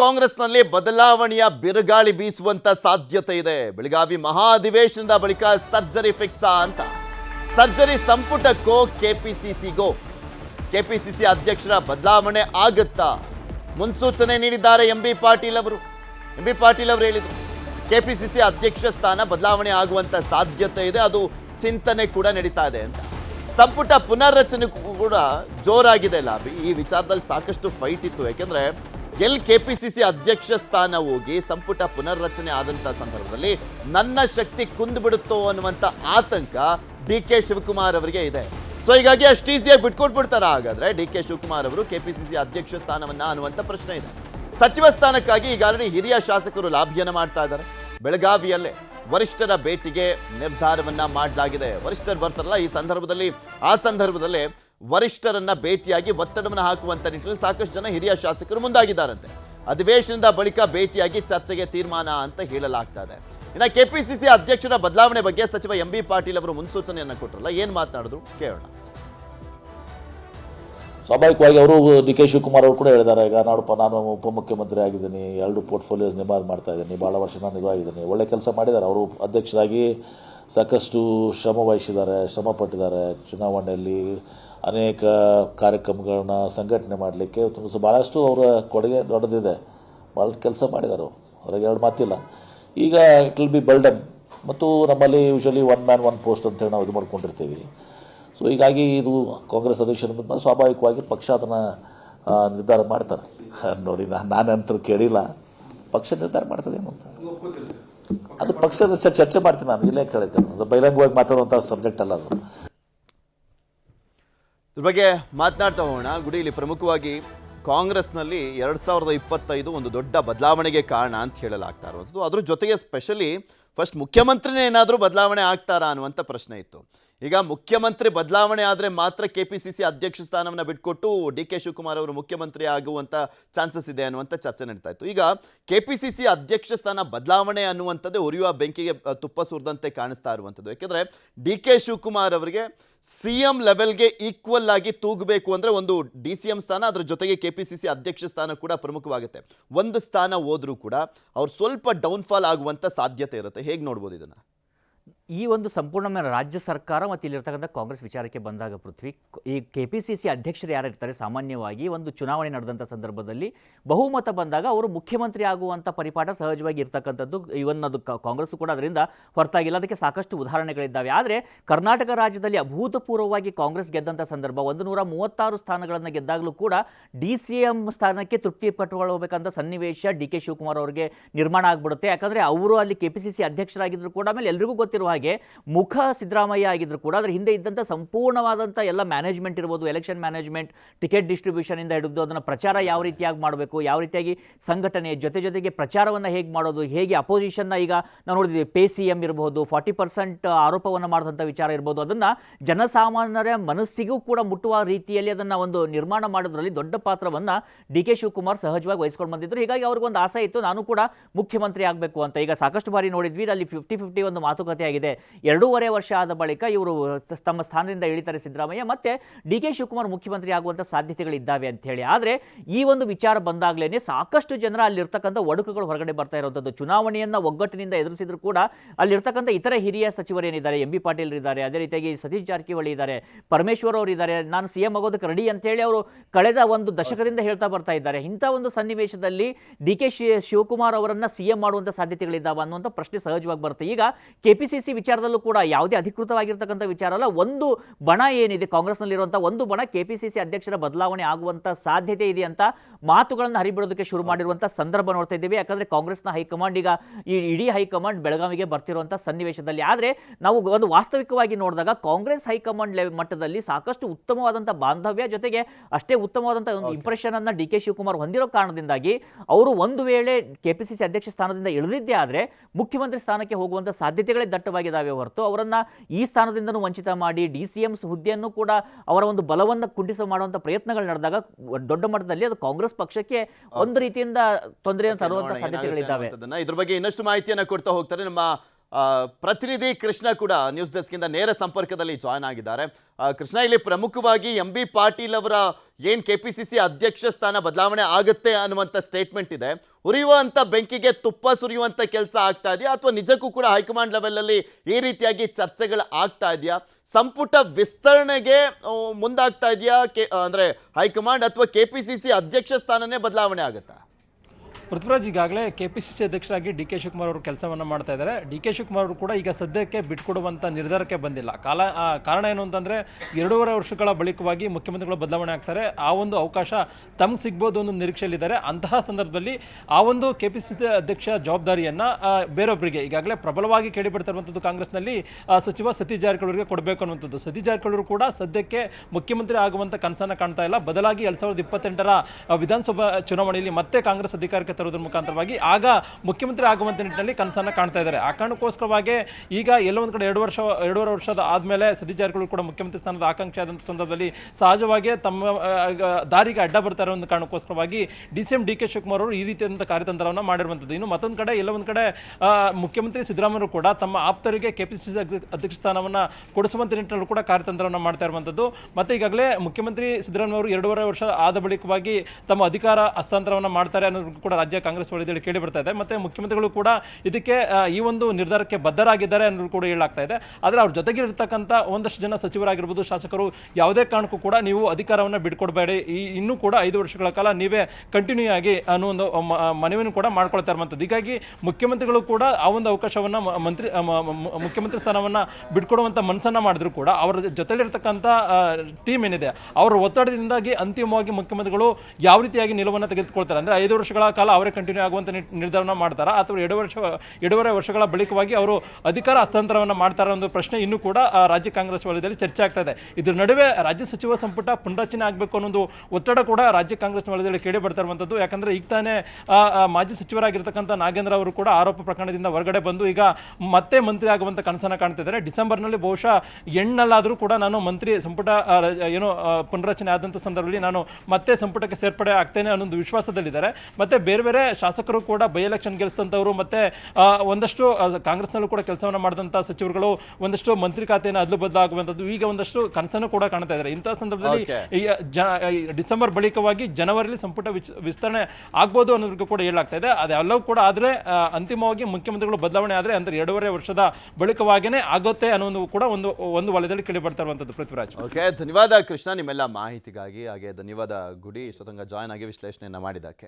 ಕಾಂಗ್ರೆಸ್ನಲ್ಲಿ ಬದಲಾವಣೆಯ ಬಿರುಗಾಳಿ ಬೀಸುವಂತ ಸಾಧ್ಯತೆ ಇದೆ. ಬೆಳಗಾವಿ ಮಹಾ ಅಧಿವೇಶನದ ಬಳಿಕ ಸರ್ಜರಿ ಫಿಕ್ಸಾ ಅಂತ. ಸರ್ಜರಿ ಸಂಪುಟಕ್ಕೋ ಕೆಪಿಸಿಸಿಗೋ. ಕೆಪಿಸಿಸಿ ಅಧ್ಯಕ್ಷರ ಬದಲಾವಣೆ ಆಗುತ್ತಾ? ಮುನ್ಸೂಚನೆ ನೀಡಿದ್ದಾರೆ ಎಂ ಬಿ ಪಾಟೀಲ್ ಅವರು. ಎಂ ಬಿ ಪಾಟೀಲ್ ಅವರು ಹೇಳಿದರು, ಕೆಪಿಸಿಸಿ ಅಧ್ಯಕ್ಷ ಸ್ಥಾನ ಬದಲಾವಣೆ ಆಗುವಂತ ಸಾಧ್ಯತೆ ಇದೆ, ಅದು ಚಿಂತನೆ ಕೂಡ ನಡೀತಾ ಇದೆ ಅಂತ. ಸಂಪುಟ ಪುನರ್ರಚನೆ ಕೂಡ ಜೋರಾಗಿದೆ ಲಾಬಿ. ಈ ವಿಚಾರದಲ್ಲಿ ಸಾಕಷ್ಟು ಫೈಟ್ ಇತ್ತು. ಯಾಕೆಂದ್ರೆ L K P C C ಅಧ್ಯಕ್ಷ ಸ್ಥಾನ ಹೋಗಿ ಸಂಪುಟ ಪುನರ್ರಚನೆ ಆದಂತ ಸಂದರ್ಭದಲ್ಲಿ ನನ್ನ ಶಕ್ತಿ ಕುಂದು ಬಿಡುತ್ತೋ ಅನ್ನುವಂತ ಆತಂಕ ಡಿ ಕೆ ಶಿವಕುಮಾರ್ ಅವರಿಗೆ ಇದೆ. ಸೊ ಹೀಗಾಗಿ ಅಷ್ಟು ಈಸಿಯಾಗಿ ಬಿಟ್ಕೊಟ್ಬಿಡ್ತಾರ ಹಾಗಾದ್ರೆ ಡಿ ಕೆ ಶಿವಕುಮಾರ್ ಅವರು ಕೆ ಪಿ ಸಿ ಸಿ ಅಧ್ಯಕ್ಷ ಸ್ಥಾನವನ್ನ ಅನ್ನುವಂತ ಪ್ರಶ್ನೆ ಇದೆ. ಸಚಿವ ಸ್ಥಾನಕ್ಕಾಗಿ ಈಗಾಗಲೇ ಹಿರಿಯ ಶಾಸಕರು ಲಾಭಿಯನ್ನು ಮಾಡ್ತಾ ಇದ್ದಾರೆ. ಬೆಳಗಾವಿಯಲ್ಲೇ ವರಿಷ್ಠರ ಭೇಟಿಗೆ ನಿರ್ಧಾರವನ್ನ ಮಾಡಲಾಗಿದೆ. ವರಿಷ್ಠರು ಬರ್ತಾರಲ್ಲ ಈ ಸಂದರ್ಭದಲ್ಲಿ, ಆ ಸಂದರ್ಭದಲ್ಲೇ ವರಿಷ್ಠರನ್ನ ಭೇಟಿಯಾಗಿ ಒತ್ತಡವನ್ನು ಹಾಕುವಂತ ನಿಟ್ಟಿನಲ್ಲಿ ಸಾಕಷ್ಟು ಜನ ಹಿರಿಯ ಶಾಸಕರು ಮುಂದಾಗಿದ್ದಾರಂತೆ. ಅಧಿವೇಶನದ ಬಳಿಕ ಭೇಟಿಯಾಗಿ ಚರ್ಚೆಗೆ ತೀರ್ಮಾನ ಅಂತ ಹೇಳಲಾಗ್ತಾ ಇದೆ ಇನ್ನು ಕೆಪಿಸಿಸಿ ಅಧ್ಯಕ್ಷರ ಬದಲಾವಣೆ ಬಗ್ಗೆ ಸಚಿವ ಎಂ ಬಿ ಪಾಟೀಲ್ ಅವರು ಮುನ್ಸೂಚನೆಯನ್ನ ಕೊಟ್ಟರಲ್ಲ ಏನ್ ಮಾತನಾಡಿದ್ರು ಕೇಳೋಣ. ಸ್ವಾಭಾವಿಕವಾಗಿ ಅವರು ಡಿ ಕೆ ಶಿವಕುಮಾರ್ ಅವರು ಕೂಡ ಹೇಳಿದ್ದಾರೆ, ಈಗ ನೋಡಪ್ಪ, ನಾನು ಉಪಮುಖ್ಯಮಂತ್ರಿ ಆಗಿದ್ದೀನಿ, ಎರಡು ಪೋರ್ಟ್ಫೋಲಿಯೋಸ್ ನಿರ್ಮಾಣ ಮಾಡ್ತಾ ಇದ್ದೀನಿ ಭಾಳ ವರ್ಷ ನಾನು ಇದಾಗಿದ್ದೀನಿ ಒಳ್ಳೆ ಕೆಲಸ ಮಾಡಿದ್ದಾರೆ. ಅವರು ಅಧ್ಯಕ್ಷರಾಗಿ ಸಾಕಷ್ಟು ಶ್ರಮ ವಹಿಸಿದ್ದಾರೆ, ಶ್ರಮ ಚುನಾವಣೆಯಲ್ಲಿ ಅನೇಕ ಕಾರ್ಯಕ್ರಮಗಳನ್ನ ಸಂಘಟನೆ ಮಾಡಲಿಕ್ಕೆ ತುಂಬ ಭಾಳಷ್ಟು ಅವರ ಕೊಡುಗೆ ದೊಡ್ಡದಿದೆ. ಭಾಳ ಕೆಲಸ ಮಾಡಿದ್ದಾರೆ ಅವರು. ಅವ್ರಿಗೆ ಎರಡು ಮಾತಿಲ್ಲ. ಈಗ ಇಟ್ ವಿಲ್ ಬಿ ಬಲ್ಡನ್ ಮತ್ತು ನಮ್ಮಲ್ಲಿ usually one man one post ಅಂತೇಳಿ ನಾವು ಇದು ಮಾಡ್ಕೊಂಡಿರ್ತೀವಿ. ಸೊ ಹೀಗಾಗಿ ಇದು ಕಾಂಗ್ರೆಸ್ ಅಧ್ಯಕ್ಷರ ಸ್ವಾಭಾವಿಕವಾಗಿ ಪಕ್ಷ ಅದನ್ನು ನಿರ್ಧಾರ ಮಾಡ್ತಾರೆ. ನೋಡಿ ನಾನು ಕೇಳಿಲ್ಲ. ಪಕ್ಷ ನಿರ್ಧಾರ ಮಾಡ್ತದೆ ಏನು ಅಂತ ಅದು ಪಕ್ಷದ ಚರ್ಚೆ ಮಾಡ್ತೀನಿ ನಾನು. ಇಲ್ಲೇ ಕೇಳಿದ್ದೆ ಅದು ಬಹಿರಂಗವಾಗಿ ಮಾತಾಡುವಂಥ ಸಬ್ಜೆಕ್ಟ್ ಅಲ್ಲ ಅದು. ಇದ್ರ ಬಗ್ಗೆ ಮಾತನಾಡ್ತಾ ಹೋಗೋಣ. ಗುಡಿ ಇಲ್ಲಿ ಪ್ರಮುಖವಾಗಿ ಕಾಂಗ್ರೆಸ್ನಲ್ಲಿ ಎರಡು ಸಾವಿರದ ಇಪ್ಪತ್ತೈದು ಒಂದು ದೊಡ್ಡ ಬದಲಾವಣೆಗೆ ಕಾರಣ ಅಂತ ಹೇಳಲಾಗ್ತಾ ಇರುವಂಥದ್ದು. ಅದ್ರ ಜೊತೆಗೆ ಸ್ಪೆಷಲಿ ಫಸ್ಟ್ ಮುಖ್ಯಮಂತ್ರಿನೇ ಏನಾದರೂ ಬದಲಾವಣೆ ಆಗ್ತಾರಾ ಅನ್ನುವಂಥ ಪ್ರಶ್ನೆ ಇತ್ತು. ಈಗ ಮುಖ್ಯಮಂತ್ರಿ ಬದಲಾವಣೆ ಆದರೆ ಮಾತ್ರ ಕೆ ಪಿ ಸಿ ಸಿ ಅಧ್ಯಕ್ಷ ಸ್ಥಾನವನ್ನು ಬಿಟ್ಕೊಟ್ಟು ಡಿ ಕೆ ಶಿವಕುಮಾರ್ ಅವರು ಮುಖ್ಯಮಂತ್ರಿ ಆಗುವಂಥ ಚಾನ್ಸಸ್ ಇದೆ ಅನ್ನುವಂಥ ಚರ್ಚೆ ನಡೀತಾ ಇತ್ತು. ಈಗ ಕೆ ಪಿ ಸಿ ಸಿ ಅಧ್ಯಕ್ಷ ಸ್ಥಾನ ಬದಲಾವಣೆ ಅನ್ನುವಂಥದ್ದೇ ಉರಿಯುವ ಬೆಂಕಿಗೆ ತುಪ್ಪ ಸುರಿದಂತೆ ಕಾಣಿಸ್ತಾ ಇರುವಂಥದ್ದು. ಯಾಕೆಂದರೆ ಡಿ ಕೆ ಶಿವಕುಮಾರ್ ಅವರಿಗೆ ಸಿ ಎಂ ಲೆವೆಲ್ಗೆ ಈಕ್ವಲ್ ಆಗಿ ತೂಗಬೇಕು ಅಂದರೆ ಒಂದು ಡಿ ಸಿ ಎಂ ಸ್ಥಾನ, ಅದರ ಜೊತೆಗೆ ಕೆ ಪಿ ಸಿ ಸಿ ಅಧ್ಯಕ್ಷ ಸ್ಥಾನ ಕೂಡ ಪ್ರಮುಖವಾಗುತ್ತೆ. ಒಂದು ಸ್ಥಾನ ಹೋದರೂ ಕೂಡ ಅವ್ರು ಸ್ವಲ್ಪ ಡೌನ್ಫಾಲ್ ಆಗುವಂಥ ಸಾಧ್ಯತೆ ಇರುತ್ತೆ. ಹೇಗೆ ನೋಡ್ಬೋದು ಇದನ್ನು? ಈ ಒಂದು ಸಂಪೂರ್ಣ ರಾಜ್ಯ ಸರ್ಕಾರ ಮತ್ತು ಇಲ್ಲಿರ್ತಕ್ಕಂಥ ಕಾಂಗ್ರೆಸ್ ವಿಚಾರಕ್ಕೆ ಬಂದಾಗ ಪೃಥ್ವಿ, ಈ ಕೆ ಪಿ ಸಿ ಸಿ ಅಧ್ಯಕ್ಷರು ಯಾರಿರ್ತಾರೆ ಸಾಮಾನ್ಯವಾಗಿ ಒಂದು ಚುನಾವಣೆ ನಡೆದಂಥ ಸಂದರ್ಭದಲ್ಲಿ ಬಹುಮತ ಬಂದಾಗ ಅವರು ಮುಖ್ಯಮಂತ್ರಿ ಆಗುವಂಥ ಪರಿಪಾಠ ಸಹಜವಾಗಿ ಇರ್ತಕ್ಕಂಥದ್ದು. ಇವನ್ ಅದು ಕಾಂಗ್ರೆಸ್ ಕೂಡ ಅದರಿಂದ ಹೊರತಾಗಿಲ್ಲ. ಅದಕ್ಕೆ ಸಾಕಷ್ಟು ಉದಾಹರಣೆಗಳಿದ್ದಾವೆ. ಆದರೆ ಕರ್ನಾಟಕ ರಾಜ್ಯದಲ್ಲಿ ಅಭೂತಪೂರ್ವವಾಗಿ ಕಾಂಗ್ರೆಸ್ ಗೆದ್ದಂಥ ಸಂದರ್ಭ ಒಂದು ನೂರ ಮೂವತ್ತಾರು ಸ್ಥಾನಗಳನ್ನು ಗೆದ್ದಾಗಲೂ ಕೂಡ ಡಿ ಸಿ ಎಂ ಸ್ಥಾನಕ್ಕೆ ತೃಪ್ತಿ ಪಟ್ಟುಕೊಳ್ಳಬೇಕಂತ ಸನ್ನಿವೇಶ ಡಿ ಕೆ ಶಿವಕುಮಾರ್ ಅವರಿಗೆ ನಿರ್ಮಾಣ ಆಗ್ಬಿಡುತ್ತೆ. ಯಾಕಂದರೆ ಅವರು ಅಲ್ಲಿ ಕೆ ಪಿ ಸಿ ಸಿ ಅಧ್ಯಕ್ಷರಾಗಿದ್ದರು ಕೂಡ ಆಮೇಲೆ ಎಲ್ರಿಗೂ ಗೊತ್ತಿರುವ ಹಾಗೆ ಮುಖ ಸಿದ್ದರಾಮಯ್ಯ ಆಗಿದ್ರು ಕೂಡ ಅದರ ಹಿಂದೆ ಇದ್ದಂಥ ಸಂಪೂರ್ಣವಾದಂಥ ಎಲ್ಲ ಮ್ಯಾನೇಜ್ಮೆಂಟ್ ಇರ್ಬೋದು ಎಲೆಕ್ಷನ್ ಮ್ಯಾನೇಜ್ಮೆಂಟ್ ಟಿಕೆಟ್ ಡಿಸ್ಟ್ರಿಬ್ಯೂಷನಿಂದ ಹಿಡಿದು ಅದನ್ನು ಪ್ರಚಾರ ಯಾವ ರೀತಿಯಾಗಿ ಮಾಡಬೇಕು, ಯಾವ ರೀತಿಯಾಗಿ ಸಂಘಟನೆ ಜೊತೆ ಜೊತೆಗೆ ಪ್ರಚಾರವನ್ನು ಹೇಗೆ ಮಾಡೋದು, ಹೇಗೆ ಅಪೋಸಿಷನ್ನ ಈಗ ನಾವು ನೋಡಿದ್ವಿ, ಪೇ ಸಿ ಎಂ ಇರಬಹುದು ಫಾರ್ಟಿ ಪರ್ಸೆಂಟ್ ಆರೋಪವನ್ನು ಮಾಡಿದಂಥ ವಿಚಾರ ಇರ್ಬೋದು, ಅದನ್ನು ಜನಸಾಮಾನ್ಯರ ಮನಸ್ಸಿಗೂ ಕೂಡ ಮುಟ್ಟುವ ರೀತಿಯಲ್ಲಿ ಅದನ್ನು ಒಂದು ನಿರ್ಮಾಣ ಮಾಡೋದ್ರಲ್ಲಿ ದೊಡ್ಡ ಪಾತ್ರವನ್ನು ಡಿ ಕೆ ಶಿವಕುಮಾರ್ ಸಹಜವಾಗಿ ವಹಿಸ್ಕೊಂಡು ಬಂದಿದ್ದರು ಹೀಗಾಗಿ ಅವ್ರಿಗೊಂದು ಆಸೆ ಇತ್ತು, ನಾನು ಕೂಡ ಮುಖ್ಯಮಂತ್ರಿ ಆಗಬೇಕು ಅಂತ. ಈಗ ಸಾಕಷ್ಟು ಬಾರಿ ನೋಡಿದ್ವಿ ಅಲ್ಲಿ ಫಿಫ್ಟಿ ಫಿಫ್ಟಿ ಒಂದು ಮಾತುಕತೆ ಆಗಿದೆ. ಎರಡೂವರೆ ವರ್ಷ ಆದ ಬಳಿಕ ಇವರು ತಮ್ಮ ಸ್ಥಾನದಿಂದ ಇಳಿತಾರೆ ಸಿದ್ದರಾಮಯ್ಯ. ಮತ್ತೆ ಡಿ ಕೆ ಶಿವಕುಮಾರ್ ಮುಖ್ಯಮಂತ್ರಿ ಆಗುವಂಥ ಸಾಧ್ಯತೆಗಳಿದ್ದಾವೆ ಅಂತ ಹೇಳಿ. ಆದರೆ ಈ ಒಂದು ವಿಚಾರ ಬಂದಾಗಲೇ ಸಾಕಷ್ಟು ಜನರ ಅಲ್ಲಿರ್ತಕ್ಕಂಥ ಒಡಕುಗಳು ಹೊರಗಡೆ ಬರ್ತಾ ಇರುವಂಥದ್ದು. ಚುನಾವಣೆಯನ್ನು ಒಗ್ಗಟ್ಟಿನಿಂದ ಎದುರಿಸಿದ್ರು ಕೂಡ ಅಲ್ಲಿರ್ತಕ್ಕಂಥ ಇತರ ಹಿರಿಯ ಸಚಿವರೇನಿದ್ದಾರೆ ಎಂ ಬಿ ಪಾಟೀಲ್ ಇದ್ದಾರೆ. ಅದೇ ರೀತಿಯಾಗಿ ಸತೀಶ್ ಜಾರಕಿಹೊಳಿ ಇದ್ದಾರೆ. ಪರಮೇಶ್ವರ್ ಅವರು ಇದ್ದಾರೆ. ನಾನು ಸಿ ಎಂ ಆಗೋದಕ್ಕೆ ರೆಡಿ ಅಂತೇಳಿ ಅವರು ಕಳೆದ ಒಂದು ದಶಕದಿಂದ ಹೇಳ್ತಾ ಬರ್ತಾ ಇದ್ದಾರೆ. ಇಂಥ ಒಂದು ಸನ್ನಿವೇಶದಲ್ಲಿ ಡಿ ಕೆ ಶಿವಕುಮಾರ್ ಅವರನ್ನ ಸಿ ಎಂ ಮಾಡುವಂಥ ಸಾಧ್ಯತೆಗಳಿದ್ದಾವೆ ಅನ್ನುವಂಥ ಪ್ರಶ್ನೆ ಸಹಜವಾಗಿ ಬರುತ್ತೆ. ಈಗ ಕೆ ಪಿ ಸಿ ಸಿ ವಿಚಾರದಲ್ಲೂ ಕೂಡ ಯಾವುದೇ ಅಧಿಕೃತವಾಗಿರ್ತಕ್ಕಂಥ ವಿಚಾರ ಅಲ್ಲ. ಒಂದು ಬಣ ಏನಿದೆ ಕಾಂಗ್ರೆಸ್ನಲ್ಲಿರುವಂಥ ಒಂದು ಬಣ ಕೆ ಪಿ ಸಿ ಸಿ ಅಧ್ಯಕ್ಷರ ಬದಲಾವಣೆ ಆಗುವಂಥ ಸಾಧ್ಯತೆ ಇದೆ ಅಂತ ಮಾತುಗಳನ್ನು ಹರಿಬಿಡೋದಕ್ಕೆ ಶುರು ಮಾಡಿರುವಂಥ ಸಂದರ್ಭ ನೋಡ್ತಾ ಇದ್ದೀವಿ. ಯಾಕಂದರೆ ಕಾಂಗ್ರೆಸ್ನ ಹೈಕಮಾಂಡ್ ಈಗ ಈ ಇಡೀ ಹೈಕಮಾಂಡ್ ಬೆಳಗಾವಿಗೆ ಬರ್ತಿರುವಂಥ ಸನ್ನಿವೇಶದಲ್ಲಿ. ಆದರೆ ನಾವು ಒಂದು ವಾಸ್ತವಿಕವಾಗಿ ನೋಡಿದಾಗ ಕಾಂಗ್ರೆಸ್ ಹೈಕಮಾಂಡ್ ಮಟ್ಟದಲ್ಲಿ ಸಾಕಷ್ಟು ಉತ್ತಮವಾದಂಥ ಬಾಂಧವ್ಯ ಜೊತೆಗೆ ಅಷ್ಟೇ ಉತ್ತಮವಾದಂಥ ಒಂದು ಇಂಪ್ರೆಷನ್ ಅನ್ನ ಡಿ ಕೆ ಶಿವಕುಮಾರ್ ಹೊಂದಿರೋ ಕಾರಣದಿಂದಾಗಿ ಅವರು ಒಂದು ವೇಳೆ ಕೆ ಪಿ ಸಿ ಸಿ ಅಧ್ಯಕ್ಷ ಸ್ಥಾನದಿಂದ ಇಳಿದಿದ್ದೇ ಆದರೆ ಮುಖ್ಯಮಂತ್ರಿ ಸ್ಥಾನಕ್ಕೆ ಹೋಗುವಂಥ ಸಾಧ್ಯತೆಗಳೇ ದಟ್ಟವಾಗಿದ್ದಾವೆ ಹೊರತು ಅವರನ್ನು ಈ ಸ್ಥಾನದಿಂದನೂ ವಂಚಿತ ಮಾಡಿ ಡಿ ಸಿ ಎಮ್ಸ್ ಹುದ್ದೆಯನ್ನು ಕೂಡ ಅವರ ಒಂದು ಬಲವನ್ನು ಕುಂಠಿಸ ಮಾಡುವಂಥ ಪ್ರಯತ್ನಗಳು ನಡೆದಾಗ ದೊಡ್ಡ ಮಟ್ಟದಲ್ಲಿ ಅದು ಕಾಂಗ್ರೆಸ್ ಪಕ್ಷಕ್ಕೆ ಒಂದು ರೀತಿಯಿಂದ ತೊಂದರೆಯನ್ನು ತರುವಂಥ ಏನಾಗುತ್ತೆ ಸಾಧ್ಯತೆಗಳಿದ್ದಾವೆ. ಇದ್ರ ಬಗ್ಗೆ ಇನ್ನಷ್ಟು ಮಾಹಿತಿಯನ್ನ ಕೊಡ್ತಾ ಹೋಗ್ತಾರೆ ನಮ್ಮ ಪ್ರತಿನಿಧಿ ಕೃಷ್ಣ ಕೂಡ ನ್ಯೂಸ್ ಡೆಸ್ಕಿಂದ ನೇರ ಸಂಪರ್ಕದಲ್ಲಿ ಜಾಯ್ನ್ ಆಗಿದ್ದಾರೆ. ಕೃಷ್ಣ, ಇಲ್ಲಿ ಪ್ರಮುಖವಾಗಿ ಎಂ ಬಿ ಪಾಟೀಲ್ ಅವರ ಏನು ಕೆ ಪಿ ಸಿ ಸಿ ಅಧ್ಯಕ್ಷ ಸ್ಥಾನ ಬದಲಾವಣೆ ಆಗುತ್ತೆ ಅನ್ನುವಂಥ ಸ್ಟೇಟ್ಮೆಂಟ್ ಇದೆ. ಉರಿಯುವಂಥ ಬೆಂಕಿಗೆ ತುಪ್ಪ ಸುರಿಯುವಂತ ಕೆಲಸ ಆಗ್ತಾ ಇದೆಯಾ? ಅಥವಾ ನಿಜಕ್ಕೂ ಕೂಡ ಹೈಕಮಾಂಡ್ ಲೆವೆಲಲ್ಲಿ ಈ ರೀತಿಯಾಗಿ ಚರ್ಚೆಗಳು ಆಗ್ತಾ ಇದೆಯಾ? ಸಂಪುಟ ವಿಸ್ತರಣೆಗೆ ಮುಂದಾಗ್ತಾ ಇದೆಯಾ? ಕೆ, ಅಂದರೆ ಹೈಕಮಾಂಡ್ ಅಥವಾ ಕೆ ಪಿ ಸಿ ಸಿ ಅಧ್ಯಕ್ಷ ಸ್ಥಾನನೇ ಬದಲಾವಣೆ ಆಗುತ್ತಾ? ಪೃಥ್ವಿರಾಜ್ ಈಗಾಗಲೇ ಕೆ ಪಿ ಸಿ ಸಿ ಅಧ್ಯಕ್ಷರಾಗಿ ಡಿ ಕೆ ಶಿವಕುಮಾರ್ ಅವರು ಕೆಲಸವನ್ನು ಮಾಡ್ತಾ ಇದ್ದಾರೆ. ಡಿ ಕೆ ಶಿವಕುಮಾರ್ ಅವರು ಕೂಡ ಈಗ ಸದ್ಯಕ್ಕೆ ಬಿಟ್ಕೊಡುವಂಥ ನಿರ್ಧಾರಕ್ಕೆ ಬಂದಿಲ್ಲ. ಕಾಲ ಕಾರಣ ಏನು ಅಂತಂದರೆ ಎರಡೂವರೆ ವರ್ಷಗಳ ಬಳಿಕವಾಗಿ ಮುಖ್ಯಮಂತ್ರಿಗಳು ಬದಲಾವಣೆ ಆಗ್ತಾರೆ. ಆ ಒಂದು ಅವಕಾಶ ತಮ್ಗೆ ಸಿಗ್ಬೋದು ಒಂದು ನಿರೀಕ್ಷೆಯಲ್ಲಿದ್ದಾರೆ. ಅಂತಹ ಸಂದರ್ಭದಲ್ಲಿ ಆ ಒಂದು ಕೆ ಪಿ ಸಿ ಸಿ ಅಧ್ಯಕ್ಷ ಜವಾಬ್ದಾರಿಯನ್ನು ಬೇರೊಬ್ಬರಿಗೆ ಈಗಾಗಲೇ ಪ್ರಬಲವಾಗಿ ಕೇಳಿಬಿಡ್ತಿರುವಂಥದ್ದು ಕಾಂಗ್ರೆಸ್ನಲ್ಲಿ ಸಚಿವ ಸತೀಶ್ ಜಾರಕಿಹೊಳಿಗೆ ಕೊಡಬೇಕು ಅನ್ನುವಂಥದ್ದು. ಸತೀಶ್ ಜಾರಕಿಹೊಳಿ ಕೂಡ ಸದ್ಯಕ್ಕೆ ಮುಖ್ಯಮಂತ್ರಿ ಆಗುವಂಥ ಕನಸನ್ನು ಕಾಣ್ತಾ ಇಲ್ಲ. ಬದಲಾಗಿ ಎರಡು ಸಾವಿರದ ಇಪ್ಪತ್ತೆಂಟರ ವಿಧಾನಸಭಾ ಚುನಾವಣೆಯಲ್ಲಿ ಮತ್ತೆ ಕಾಂಗ್ರೆಸ್ ಅಧಿಕಾರಕ್ಕೆ ತರುವುದರ ಮುಖಾಂತರವಾಗಿ ಆಗ ಮುಖ್ಯಮಂತ್ರಿ ಆಗುವಂಥ ನಿಟ್ಟಿನಲ್ಲಿ ಕನಸನ್ನು ಕಾಣ್ತಾ ಇದ್ದಾರೆ. ಆ ಕಾರಣಕ್ಕೋಸ್ಕರವಾಗಿ ಈಗ ಎಲ್ಲ ಒಂದು ಕಡೆ ಎರಡು ವರ್ಷ, ಎರಡೂವರೆ ವರ್ಷದ ಆದಮೇಲೆ ಸತೀಶ್ ಜಾರಕಿಹೊಳಿ ಕೂಡ ಮುಖ್ಯಮಂತ್ರಿ ಸ್ಥಾನದ ಆಕಾಂಕ್ಷೆ ಆದಂಥ ಸಂದರ್ಭದಲ್ಲಿ ಸಹಜವಾಗಿ ತಮ್ಮ ದಾರಿಗೆ ಅಡ್ಡ ಬರ್ತಾರೆ ಒಂದು ಕಾರಣಕ್ಕೋಸ್ಕರವಾಗಿ D C M, D K Shivakumar ಅವರು ಈ ರೀತಿಯಾದಂಥ ಕಾರ್ಯತಂತ್ರವನ್ನು ಮಾಡಿರುವಂಥದ್ದು ಇನ್ನು ಮತ್ತೊಂದು ಕಡೆ ಎಲ್ಲ ಒಂದು ಕಡೆ ಮುಖ್ಯಮಂತ್ರಿ ಸಿದ್ದರಾಮಯ್ಯರು ಕೂಡ ತಮ್ಮ ಆಪ್ತರಿಗೆ ಕೆ ಪಿ ಸಿ ಸಿ ಅಧ್ಯಕ್ಷ ಸ್ಥಾನವನ್ನು ಕೊಡಿಸುವಂಥ ನಿಟ್ಟಿನಲ್ಲೂ ಕೂಡ ಕಾರ್ಯತಂತ್ರವನ್ನು ಮಾಡ್ತಾ ಇರುವಂಥದ್ದು ಮತ್ತು ಈಗಾಗಲೇ ಮುಖ್ಯಮಂತ್ರಿ ಸಿದ್ದರಾಮಯ್ಯ ಅವರು ಎರಡೂವರೆ ವರ್ಷ ಆದ ಬಳಿಕವಾಗಿ ತಮ್ಮ ಅಧಿಕಾರ ಹಸ್ತಾಂತರವನ್ನು ಮಾಡ್ತಾರೆ ಅನ್ನೋದು ಕೂಡ ರಾಜ್ಯ ಕಾಂಗ್ರೆಸ್ ವಲಯದಲ್ಲಿ ಕೇಳಿ ಬರ್ತಾ ಇದೆ. ಮತ್ತು ಮುಖ್ಯಮಂತ್ರಿಗಳು ಕೂಡ ಇದಕ್ಕೆ ಈ ಒಂದು ನಿರ್ಧಾರಕ್ಕೆ ಬದ್ಧರಾಗಿದ್ದಾರೆ ಅನ್ನೋದು ಕೂಡ ಹೇಳಾಗ್ತಾ ಇದೆ. ಆದರೆ ಅವ್ರ ಜೊತೆಗೆ ಇರ್ತಕ್ಕಂಥ ಒಂದಷ್ಟು ಜನ ಸಚಿವರಾಗಿರ್ಬೋದು, ಶಾಸಕರು ಯಾವುದೇ ಕಾರಣಕ್ಕೂ ಕೂಡ ನೀವು ಅಧಿಕಾರವನ್ನು ಬಿಟ್ಕೊಡಬೇಡಿ. ಈ, ಇನ್ನೂ ಕೂಡ ಐದು ವರ್ಷಗಳ ಕಾಲ ನೀವೇ ಕಂಟಿನ್ಯೂ ಆಗಿ ಅನ್ನೋ ಒಂದು ಮನವಿಯನ್ನು ಕೂಡ ಮಾಡ್ಕೊಳ್ತಾ ಇರುವಂಥದ್ದು. ಹೀಗಾಗಿ ಮುಖ್ಯಮಂತ್ರಿಗಳು ಕೂಡ ಆ ಒಂದು ಅವಕಾಶವನ್ನು ಮಂತ್ರಿ ಮುಖ್ಯಮಂತ್ರಿ ಸ್ಥಾನವನ್ನು ಬಿಟ್ಕೊಡುವಂಥ ಮನಸ್ಸನ್ನು ಮಾಡಿದ್ರು ಕೂಡ ಅವರ ಜೊತೆಲಿರ್ತಕ್ಕಂಥ ಟೀಮ್ ಏನಿದೆ, ಅವರ ಒತ್ತಡದಿಂದಾಗಿ ಅಂತಿಮವಾಗಿ ಮುಖ್ಯಮಂತ್ರಿಗಳು ಯಾವ ರೀತಿಯಾಗಿ ನಿಲುವನ್ನು ತೆಗೆದುಕೊಳ್ತಾರೆ. ಅಂದರೆ ಐದು ವರ್ಷಗಳ ಕಾಲ ಅವರೇ ಕಂಟಿನ್ಯೂ ಆಗುವಂಥ ನಿರ್ಧಾರನ ಮಾಡ್ತಾರಾ? ಅಥವಾ ಎರಡು ವರ್ಷ ಎರಡೂವರೆ ವರ್ಷಗಳ ಬಳಿಕವಾಗಿ ಅವರು ಅಧಿಕಾರ ಹಸ್ತಾಂತರವನ್ನು ಮಾಡ್ತಾರ ಒಂದು ಪ್ರಶ್ನೆ ಇನ್ನೂ ಕೂಡ ರಾಜ್ಯ ಕಾಂಗ್ರೆಸ್ ವಲಯದಲ್ಲಿ ಚರ್ಚೆ ಆಗ್ತಾ ಇದೆ. ಇದ್ರ ನಡುವೆ ರಾಜ್ಯ ಸಚಿವ ಸಂಪುಟ ಪುನರಚನೆ ಆಗಬೇಕು ಅನ್ನೋದು ಒತ್ತಡ ಕೂಡ ರಾಜ್ಯ ಕಾಂಗ್ರೆಸ್ ವಲಯದಲ್ಲಿ ಕೇಳಿ ಬರ್ತಾ ಇರುವಂಥದ್ದು ಯಾಕಂದ್ರೆ ಈಗ ತಾನೇ ಮಾಜಿ ಸಚಿವರಾಗಿರ್ತಕ್ಕಂಥ ನಾಗೇಂದ್ರ ಅವರು ಕೂಡ ಆರೋಪ ಪ್ರಕರಣದಿಂದ ಹೊರಗಡೆ ಬಂದು ಈಗ ಮತ್ತೆ ಮಂತ್ರಿ ಆಗುವಂಥ ಕನಸನ್ನು ಕಾಣ್ತಿದ್ದಾರೆ ಡಿಸೆಂಬರ್ನಲ್ಲಿ ಬಹುಶಃ ಎಣ್ಣಲ್ಲಾದರೂ ಕೂಡ ನಾನು ಮಂತ್ರಿ ಸಂಪುಟ ಏನು ಪುನರಚನೆ ಆದಂಥ ಸಂದರ್ಭದಲ್ಲಿ ನಾನು ಮತ್ತೆ ಸಂಪುಟಕ್ಕೆ ಸೇರ್ಪಡೆ ಆಗ್ತೇನೆ ಅನ್ನೋದು ವಿಶ್ವಾಸದಲ್ಲಿದ್ದಾರೆ. ಮತ್ತೆ ಬೇರೆ ಬೇರೆ ಶಾಸಕರು ಕೂಡ ಬೈ ಎಲೆಕ್ಷನ್ ಗೆಲ್ಲಿಸಿದಂಥವ್ರು ಮತ್ತೆ ಒಂದಷ್ಟು ಕಾಂಗ್ರೆಸ್ನಲ್ಲೂ ಕೂಡ ಕೆಲಸವನ್ನು ಮಾಡಿದಂಥ ಸಚಿವರುಗಳು ಒಂದಷ್ಟು ಮಂತ್ರಿ ಖಾತೆಯನ್ನು ಅದಲು ಬದಲಾಗುವಂಥದ್ದು ಈಗ ಒಂದಷ್ಟು ಕನಸನ್ನು ಕೂಡ ಕಾಣ್ತಾ ಇದ್ದಾರೆ ಇಂಥ ಸಂದರ್ಭದಲ್ಲಿ ಡಿಸೆಂಬರ್ ಬಳಿಕವಾಗಿ ಜನವರಿಲಿ ಸಂಪುಟ ವಿಸ್ತರಣೆ ಆಗ್ಬೋದು ಅನ್ನೋದಕ್ಕೂ ಕೂಡ ಹೇಳಲಾಗ್ತಾ ಇದೆ. ಅದೆಲ್ಲವೂ ಕೂಡ ಆದರೆ ಅಂತಿಮವಾಗಿ ಮುಖ್ಯಮಂತ್ರಿಗಳು ಬದಲಾವಣೆ ಆದರೆ ಅಂದರೆ ಎರಡೂವರೆ ವರ್ಷದ ಬಳಿಕವಾಗಿಯೇ ಆಗುತ್ತೆ ಅನ್ನೋದು ಕೂಡ ಒಂದು ಒಂದು ವಲಯದಲ್ಲಿ ಕೇಳಿ ಬರ್ತಾ ಇರುವಂಥದ್ದು ಪೃಥ್ವಿರಾಜ್. ಓಕೆ ಧನ್ಯವಾದ ಕೃಷ್ಣ ನಿಮ್ಮೆಲ್ಲ ಮಾಹಿತಿಗಾಗಿ ಹಾಗೆ ಧನ್ಯವಾದ ಗುಡಿ ಇಷ್ಟೊತ್ತಂಗ ಜಾಯ್ನ್ ಆಗಿ ವಿಶ್ಲೇಷಣೆಯನ್ನು ಮಾಡಿದ್ದಕ್ಕೆ.